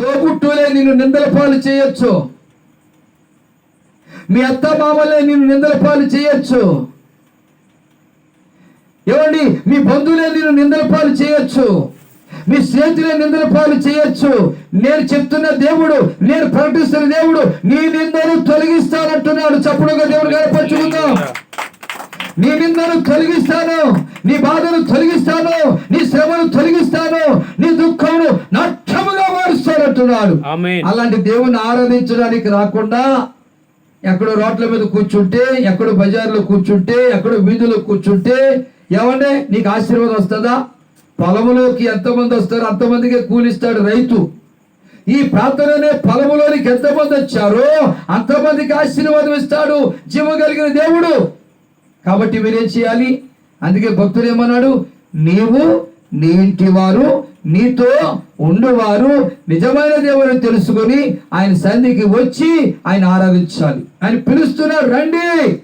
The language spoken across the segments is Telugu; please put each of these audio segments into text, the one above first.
తోబుట్టులే నిన్ను నిందల పాలు చేయొచ్చు. మీ అత్త మామలే నిన్ను నిందల పాలు చేయొచ్చు. ఏమండి మీ బంధువులే నిన్ను నిందల పాలు చేయొచ్చు. మీ స్నేహితులే నిందల పాలు చేయొచ్చు. నేను చెప్తున్న దేవుడు నేను ప్రకటిస్తున్న దేవుడు నీ నిందను తొలగిస్తానంటున్నాడు. చప్పుడుగా దేవుడు కనపరుచుకుందాం. నీ నిందను తొలగిస్తాను నీ బాధను తొలగిస్తాను నీ శ్రమను తొలగిస్తాను. ఆమేన్. అలాంటి దేవుని ఆరాధించడానికి రాకుండా ఎక్కడో రోడ్ల మీద కూర్చుంటే ఎక్కడో బజార్లో కూర్చుంటే ఎక్కడో వీధిలో కూర్చుంటే ఏమంటే నీకు ఆశీర్వాదం వస్తుందా? పొలములోకి ఎంతమంది వస్తారో? అంతమందికే కూలిస్తాడు రైతు. ఈ ప్రాంతంలోనే పొలములోనికి ఎంతమంది వచ్చారో అంతమందికి ఆశీర్వాదం ఇస్తాడు జీవం కలిగిన దేవుడు. కాబట్టి మీరేం చేయాలి? అందుకే భక్తుడు ఏమన్నాడు? నీవు నీ ఇంటి వారు నీతో ఉండువారు. నిజమైన దేవుని తెలుసుకొని ఆయన సన్నిధికి వచ్చి ఆయన ఆరాధించాలి. ఆయన పిలుస్తున్నాడు రండి.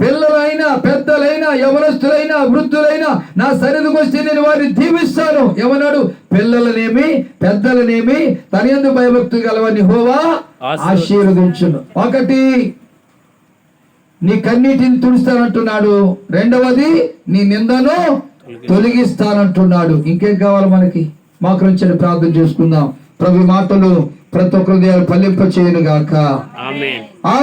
పిల్లలైనా పెద్దలైనా యవనస్తులైనా వృద్ధులైనా నా సన్నిధికి వస్తే నేను వారిని దీవిస్తాను. ఏమన్నాడు? పిల్లలనేమి పెద్దలనేమి తన ఎందు భయభక్తి గలవని హోవా ఆశీర్వదించును. ఒకటి నీ కన్నీటిని తుడుస్తానంటున్నాడు. రెండవది నీ నిందను తొలగిస్తానంటున్నాడు. ఇంకేం కావాలి మనకి? మాకు నుంచి ప్రార్థన చేసుకుందాం. ప్రభు మాటలు ప్రతి ఒక్కరి పల్లింప చేయను గాక